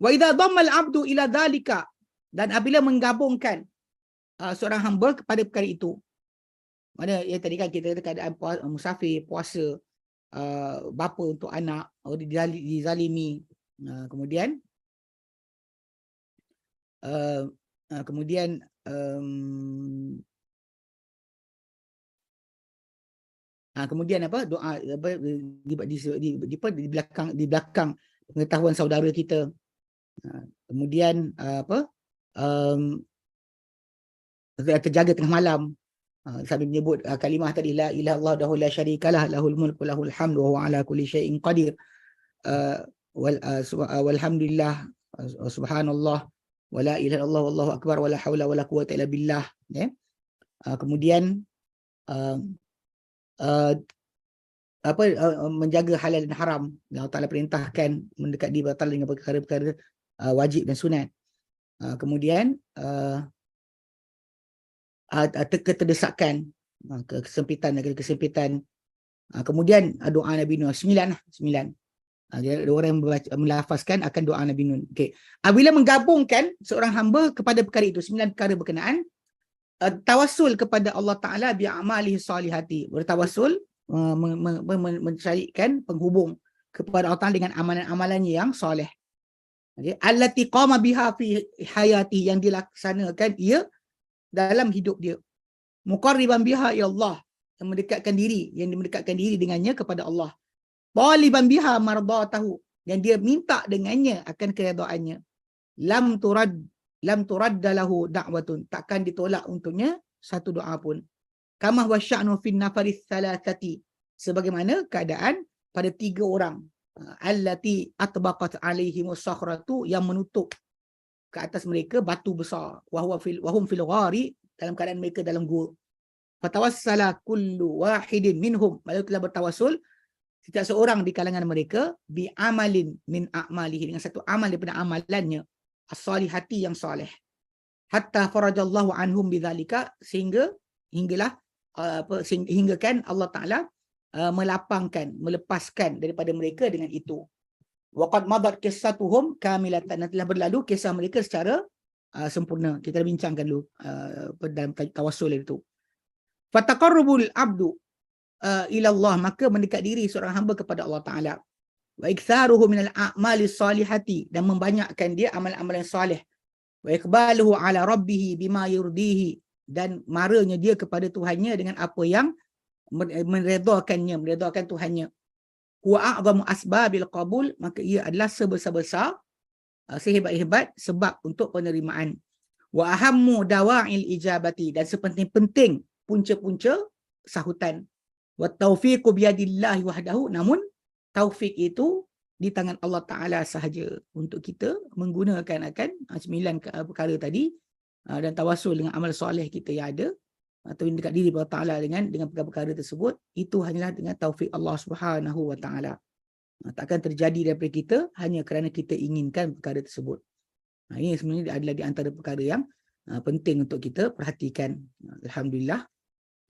Wa idza dhamma al-'abdu ila dhalika dan apabila menggabungkan uh, seorang hamba kepada perkara itu. Mana yang tadi kan kita kata keadaan puasa, musafir, puasa, uh, bapa untuk anak, oh, dizalimi. Uh, kemudian uh, uh, kemudian um, uh, kemudian apa doa apa di di, di, di, di, di belakang di belakang pengetahuan saudara kita uh, kemudian uh, apa um, terjaga tengah malam. Uh, sambil menyebut uh, kalimah tadi la ilaha illallah dahu la syarikalah lahul mulku lahul hamdu wa huwa ala kulli syai'in qadir. Uh, wal walhamdulillah subhanallah wala ilaha illallah wallahu akbar wala haula wala quwwata illa billah ya. Kemudian apa menjaga halal dan haram. Allah Taala perintahkan mendekat di batal dengan perkara-perkara uh, wajib dan sunat uh, kemudian uh, uh, keterdesakan uh, kesempitan dan kesempitan uh, kemudian uh, doa Nabi Nuh sembilan lah sembilan ada orang yang membaca, melafazkan akan doa Nabi Nun. Okey. Apabila menggabungkan seorang hamba kepada perkara itu, sembilan perkara berkenaan, uh, tawassul kepada Allah Ta'ala bi'amalihi salihati. Bertawassul, uh, mencarikan penghubung kepada Allah Ta'ala dengan amalan-amalannya yang soleh. Okay. Allati qama biha fi hayati yang dilaksanakan ia dalam hidup dia. Muqarriban biha ya Allah yang mendekatkan diri, yang mendekatkan diri dengannya kepada Allah. Taliban biha mardatahu dan dia minta dengannya akan keredaannya. Lam turad lam turaddalahu da'watun takkan ditolak untuknya satu doa pun. Kama wa sya'nu fin nafaris thalathati sebagaimana keadaan pada tiga orang allati atbaqat alaihim sakhratu yang menutup ke atas mereka batu besar. Wa huwa fil wa hum fil ghari dalam keadaan mereka dalam gua. Fatawassala kullu wahidin minhum. Lalu telah bertawassul setiap seorang di kalangan mereka bi amalin min a'malihi dengan satu amal daripada amalannya. As-salihati yang soleh hatta farajallahu anhum bidzalika sehingga hinggalah uh, apa sehingga kan Allah Taala uh, melapangkan melepaskan daripada mereka dengan itu. Waqad madat qissatuhum kamilatan telah berlalu kisah mereka secara uh, sempurna. Kita bincangkan dulu uh, dalam tawassul itu. Fataqarrubul abdu uh, ilallah maka mendekat diri seorang hamba kepada Allah Taala. Wa iktharuhu minal a'mali salihati dan membanyakkan dia amal-amal yang soleh wa iqbaluhu ala rabbih bima yurdihi dan marahnya dia kepada Tuhannya dengan apa yang meredakannya meredakan Tuhannya. Wa a'zamu asbabil qabul maka ia adalah sebesar-besar uh, sehebat-hebat sebab untuk penerimaan. Wa ahammu dawa'il ijabati dan sepenting-penting punca-punca sahutan. Wa taufiqu biyadillahi wahdahu namun taufik itu di tangan Allah Taala sahaja untuk kita menggunakan akan ah, sembilan perkara tadi ah, dan tawasul dengan amal soleh kita yang ada atau dekat diri Allah Taala dengan dengan perkara-perkara tersebut itu hanyalah dengan taufik Allah Subhanahu wa taala. Takkan terjadi daripada kita hanya kerana kita inginkan perkara tersebut. Ini sebenarnya adalah di antara perkara yang penting untuk kita perhatikan. Alhamdulillah